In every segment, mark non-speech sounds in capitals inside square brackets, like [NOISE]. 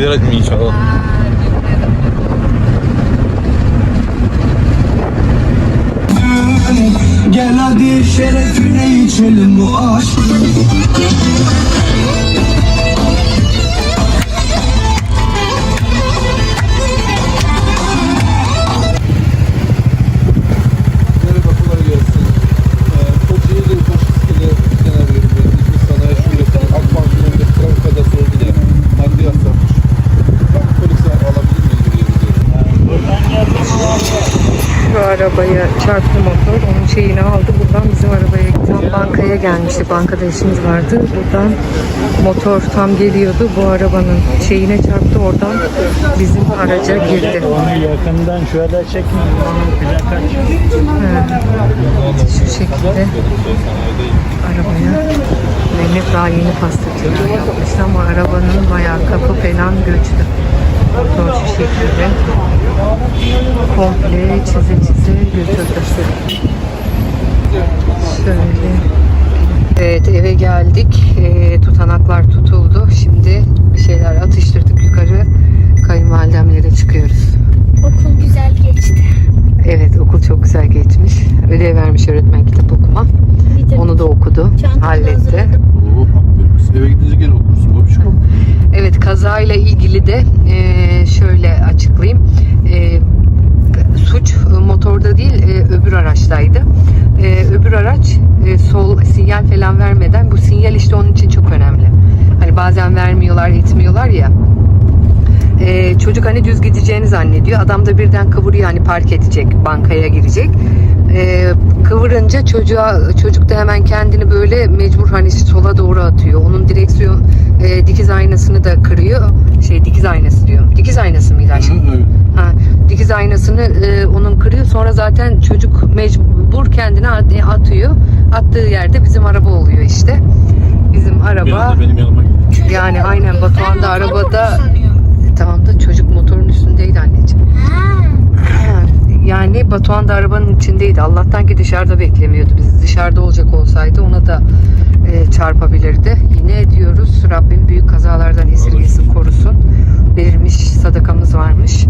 Mi inşallah? Gel hadi şerefine içelim bu aşk Tam bankaya gelmişti. Bankada işimiz vardı. Buradan motor tam geliyordu. Bu arabanın şeyine çarptı. Oradan bizim araca girdi. Onu yakından şöyle çekin. Plaka Şu şekilde arabaya Mehmet daha yeni pastacılığı yapmıştı ama arabanın bayağı kapı falan göçtü. Motor şu şekilde komple çize çize götürdü. Şöyle. Evet eve geldik. Ee, tutanaklar tutuldu. Şimdi bir şeyler atıştırdık yukarı. Kayınvalidemlere çıkıyoruz. Okul güzel geçti. Evet okul çok güzel geçmiş. Ödev vermiş öğretmen kitap okuma. Bitirdim. Onu da okudu. Çantamı halletti. Oo, eve gidince gene okursun babişko. Evet kazayla ilgili de eee, şöyle açıklayayım. Eee, suç e, motorda değil e, öbür araçtaydı. E, öbür araç e, sol sinyal falan vermeden bu sinyal işte onun için çok önemli. Hani bazen vermiyorlar etmiyorlar ya. E, çocuk hani düz gideceğini zannediyor. Adam da birden kıvırıyor hani park edecek, bankaya girecek. E, kıvırınca çocuğa çocuk da hemen kendini böyle mecbur hani sola doğru atıyor. Onun direksiyon e, dikiz aynasını da kırıyor. Şey dikiz aynası diyorum. Dikiz aynası mıydı aşkım? Evet. Ha, dikiz aynasını e, onun kırıyor. Sonra zaten çocuk mecbur kendini at- e, atıyor. Attığı yerde bizim araba oluyor işte. Bizim Bir araba anda benim yanıma geldi. yani aynen Batuhan da motor arabada sanıyorum. tamam da çocuk motorun üstündeydi anneciğim. Ha. Ha, Yani Batuhan da arabanın içindeydi. Allah'tan ki dışarıda beklemiyordu. Biz dışarıda olacak olsaydı ona da e, çarpabilirdi. Yine diyoruz Rabbim büyük kazalardan esirgesin korusun. Verilmiş sadakamız varmış.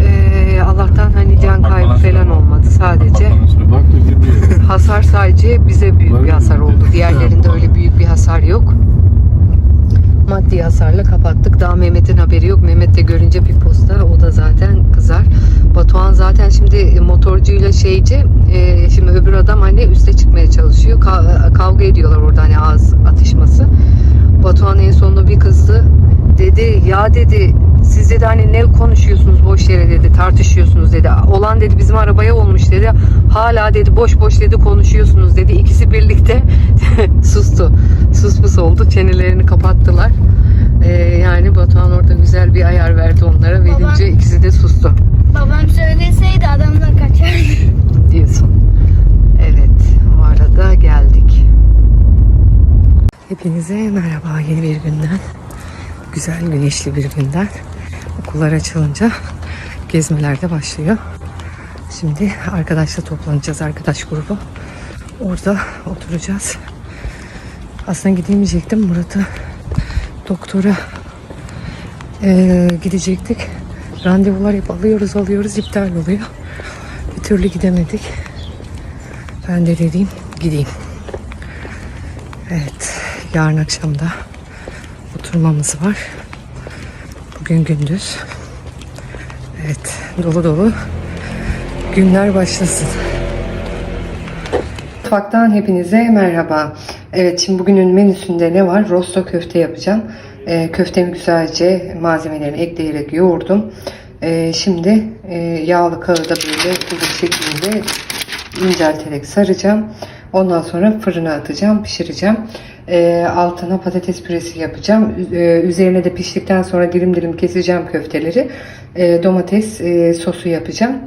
E, Allah'tan hani can kaybı falan olmadı. Sadece [LAUGHS] hasar sadece bize büyük bir hasar oldu. [LAUGHS] Diğerlerinde öyle büyük bir hasar yok. Maddi hasarla kapattık. Daha Mehmet'in haberi yok. Mehmet de görünce bir posta o da zaten kızar. Zaten şimdi motorcuyla şeyci e, şimdi öbür adam hani üste çıkmaya çalışıyor. Ka- kavga ediyorlar orada hani ağız atışması. Batuhan en sonunda bir kızdı. Dedi ya dedi siz dedi hani ne konuşuyorsunuz boş yere dedi tartışıyorsunuz dedi. Olan dedi bizim arabaya olmuş dedi. Hala dedi boş boş dedi konuşuyorsunuz dedi. İkisi birlikte [LAUGHS] sustu. Suspus oldu. Çenelerini kapattılar. Ee, yani Batuhan orada güzel bir ayar verdi onlara. Verince ikisi de sustu Babam söyleseydi adamlar kaçardı. [LAUGHS] diyorsun. Evet, o arada geldik. Hepinize merhaba yeni bir günden. Güzel güneşli bir günden. Okullar açılınca gezmeler de başlıyor. Şimdi arkadaşla toplanacağız, arkadaş grubu. Orada oturacağız. Aslında gidemeyecektim. Murat'ı doktora eee, gidecektik. Randevular hep alıyoruz alıyoruz iptal oluyor. Bir türlü gidemedik. Ben de dedim gideyim. Evet, yarın akşam da oturmamız var. Bugün gündüz. Evet, dolu dolu günler başlasın. Mutfaktan hepinize merhaba. Evet şimdi bugünün menüsünde ne var? Rosto köfte yapacağım. Ee, köftemi güzelce malzemelerini ekleyerek yoğurdum. Ee, şimdi e, yağlı kağıda böyle kuzu şeklinde incelterek saracağım. Ondan sonra fırına atacağım, pişireceğim. Ee, altına patates püresi yapacağım. E, üzerine de piştikten sonra dilim dilim keseceğim köfteleri. Domates e, sosu yapacağım.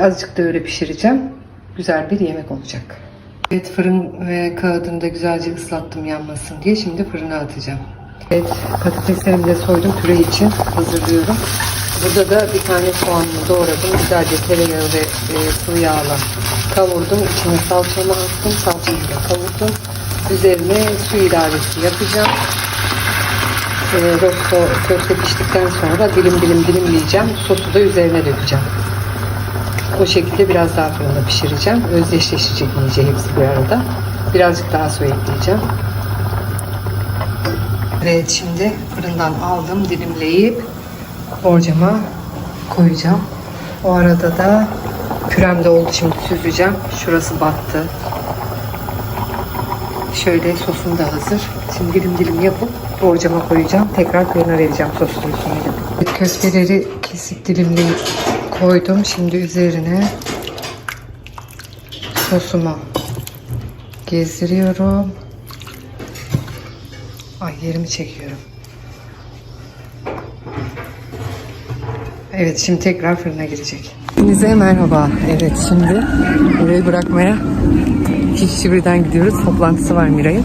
Azıcık da öyle pişireceğim. Güzel bir yemek olacak. Evet fırın ve kağıdını da güzelce ıslattım yanmasın diye. Şimdi fırına atacağım. Evet patateslerimi de soydum püre için hazırlıyorum. Burada da bir tane soğanını doğradım. Güzelce tereyağı ve e, sıvı yağla kavurdum. İçine salçamı attım. Salçayı da kavurdum. Üzerine su ilavesi yapacağım. e, rosto köfte piştikten sonra dilim dilim dilimleyeceğim. Sosu da üzerine dökeceğim. O şekilde biraz daha fırında pişireceğim. Özdeşleşecek iyice hepsi bir arada. Birazcık daha su ekleyeceğim. Evet şimdi fırından aldım dilimleyip borcama koyacağım. O arada da pürem de oldu şimdi süzeceğim. Şurası battı. Şöyle sosum da hazır. Şimdi dilim dilim yapıp borcama koyacağım. Tekrar fırına vereceğim soslu üstüne. Köfteleri kesip dilimleyip koydum. Şimdi üzerine sosumu gezdiriyorum. Ay yerimi çekiyorum. Evet şimdi tekrar fırına girecek. Hepinize merhaba. Evet şimdi Miray'ı bırakmaya iki kişi birden gidiyoruz. Toplantısı var Miray'ın.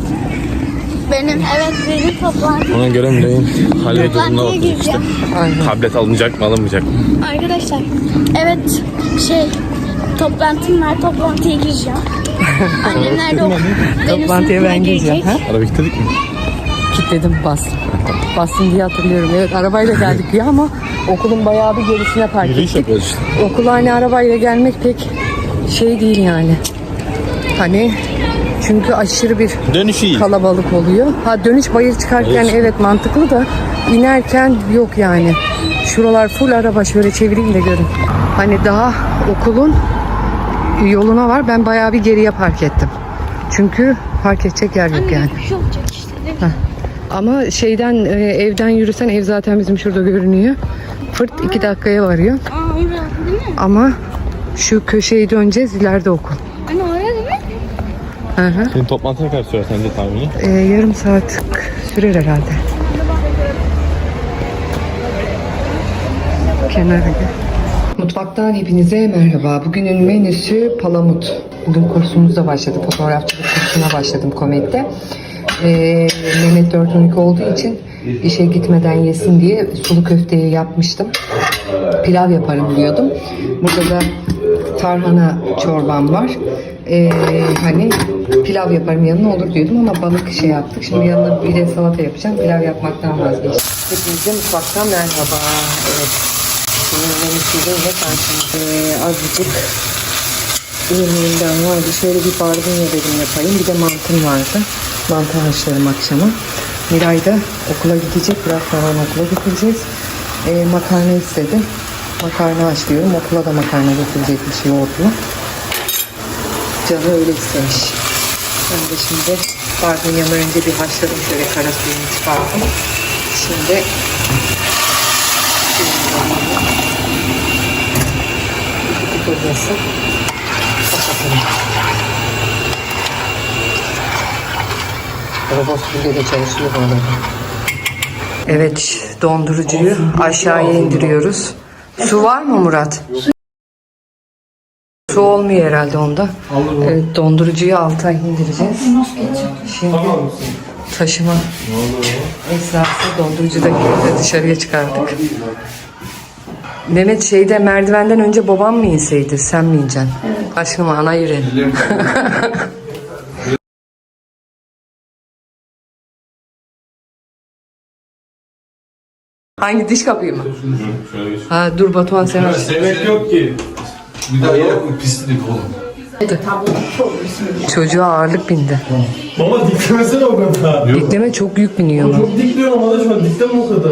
Benim evet benim toplantı. Ona göre Miray'ın hal ve durumuna bakıyoruz işte. Aynen. Tablet alınacak mı alınmayacak mı? Arkadaşlar evet şey toplantım var toplantıya gireceğim. [LAUGHS] Annemler de o- benim Toplantıya ben sınıfıma gireceğim. girecek. Ha? Araba kilitledik mi? Kilitledim bastım. Bastım diye hatırlıyorum. Evet arabayla geldik ya ama okulun bayağı bir gerisine park Yürüyüş ettik. yapıyoruz işte. Okula hani arabayla gelmek pek şey değil yani. Hani çünkü aşırı bir Dönüş iyi. kalabalık oluyor. Ha dönüş bayır çıkarken Evet. evet mantıklı da inerken yok yani. Şuralar full araba şöyle çevireyim de görün. Hani daha okulun yoluna var. Ben bayağı bir geriye park ettim. Çünkü park edecek yer yok yani. Bir şey olacak işte. Ne Ama şeyden e, evden yürüsen ev zaten bizim şurada görünüyor. Fırt iki dakikaya varıyor. Aa orada değil mi? Ama şu köşeyi döneceğiz ileride okul. Anne orada değil mi? Hı hı. Senin toplantı ne kadar sürer sence tahmini? E, yarım saat sürer herhalde. Kenara gel. Mutfaktan hepinize merhaba. Bugünün menüsü palamut. Bugün kursumuzda başladı. Fotoğrafçılık kursuna başladım Komet'te. Ee, Mehmet 412 olduğu için işe gitmeden yesin diye sulu köfteyi yapmıştım. Pilav yaparım diyordum. Burada da tarhana çorbam var. Ee, hani pilav yaparım yanına olur diyordum ama balık şey yaptık. Şimdi yanına bir de salata yapacağım. Pilav yapmaktan vazgeçtim. Hepinize mutfaktan merhaba. Evet. Şimdi. Ee, azıcık yemeğimden vardı. Şöyle bir barbunya dedim yapayım. Bir de mantım vardı. Mantı haşlarım akşama. Miray da okula gidecek. Biraz onu okula götüreceğiz. Ee, makarna istedi. Makarna haşlıyorum. Okula da makarna götürecekmiş yoğurtlu. Canı öyle istemiş. Ben de şimdi barbunyamı önce bir haşladım. Şöyle kara suyunu çıkarttım. Şimdi kapatalım. Robot süpürge de çalışıyor bu arada. Evet, dondurucuyu aşağıya indiriyoruz. Su var mı Murat? Su olmuyor herhalde onda. Evet, dondurucuyu alta indireceğiz. Şimdi taşıma esnası dondurucu da girdi, dışarıya çıkardık. Mehmet şeyde merdivenden önce babam mı inseydi sen mi ineceksin? Aşkım ana yüreğim. [LAUGHS] Hangi diş kapıyı mı? Ha dur Batuhan sen aç. Sevmek yok ki. Bir daha yok mu pislik oğlum? Çocuğa ağırlık bindi. Baba diklemesene o kadar. Dikleme çok yük biniyor? Çok ama da şu an dikleme o kadar.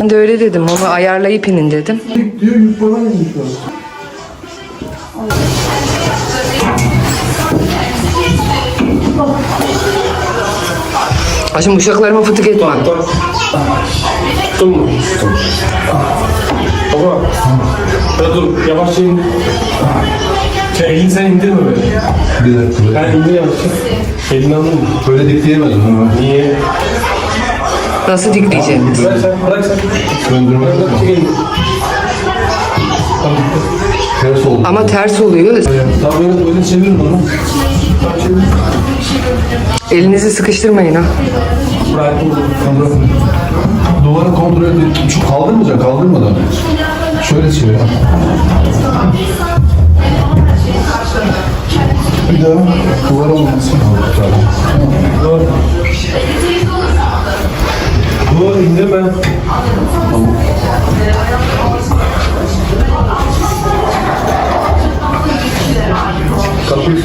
Ben de öyle dedim. Onu ayarlayıp inin dedim. Dik diyor yük bana an. Aşkım uşaklarıma fıtık etme. Tuttum mu? Baba. Şöyle dur yavaşça indir. Şey, elini sen indirme böyle. Bir dakika. Ben indir yavaşça. Elini alın. Böyle dikleyemedim ama. Niye? Nasıl dikleyeceğim? Bırak sen, bırak sen. Bırak çek elini. Ters oldu. Ama ters oluyor. Tamam böyle, böyle çevirin onu. Tamam. Elinizi sıkıştırmayın ha. Tamam. Duvarı kontrol edin. Şu kaldırmayacak, kaldırmadan. Şöyle çevir. Bir daha duvara olmasın. Tamam. Dur. Yo indirme. Kapıyı.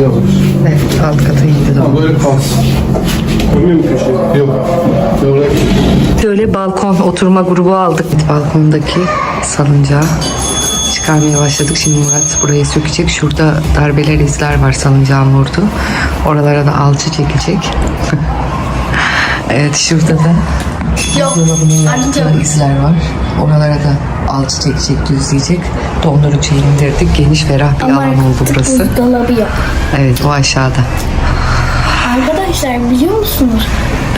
Evet. Evet alt kata indi Tamam böyle kalsın. Koymuyor mu köşeye? Yok. Yok. Şöyle balkon oturma grubu aldık. Balkondaki salıncağı çıkarmaya başladık. Şimdi Murat burayı sökecek. Şurada darbeler izler var salıncağın vurdu. Oralara da alçı çekecek. [LAUGHS] evet şurada da dolabının yaptığı izler var. Oralara da alçı çekecek, düzleyecek. Dondurucuyu indirdik. Geniş ferah bir alan oldu burası. Buzdolabı yok. Evet o aşağıda. Arkadaşlar biliyor musunuz?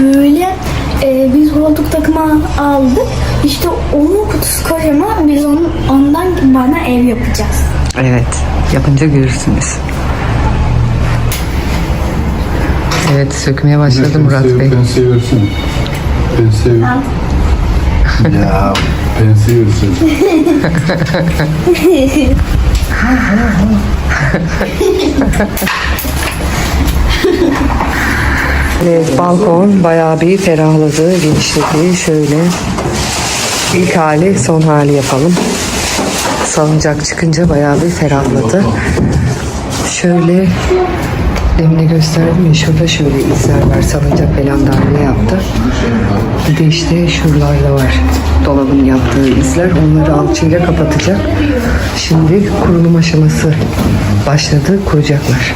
Böyle e, biz koltuk takımı aldık. İşte onun kutusu kocaman. Biz onun, ondan bana ev yapacağız. Evet, yapınca görürsünüz. Evet, sökmeye başladı Murat Bey. Pense versene. Pense ver. ya pense versene. [LAUGHS] Evet, balkon bayağı bir ferahladı, genişledi. Şöyle ilk hali, son hali yapalım. Salıncak çıkınca bayağı bir ferahladı. Şöyle demin de gösterdim ya şurada şöyle izler var. Salıncak falan darbe yaptı. Bir de işte şuralarda var. Dolabın yaptığı izler. Onları alçıyla kapatacak. Şimdi kurulum aşaması başladı. Kuracaklar.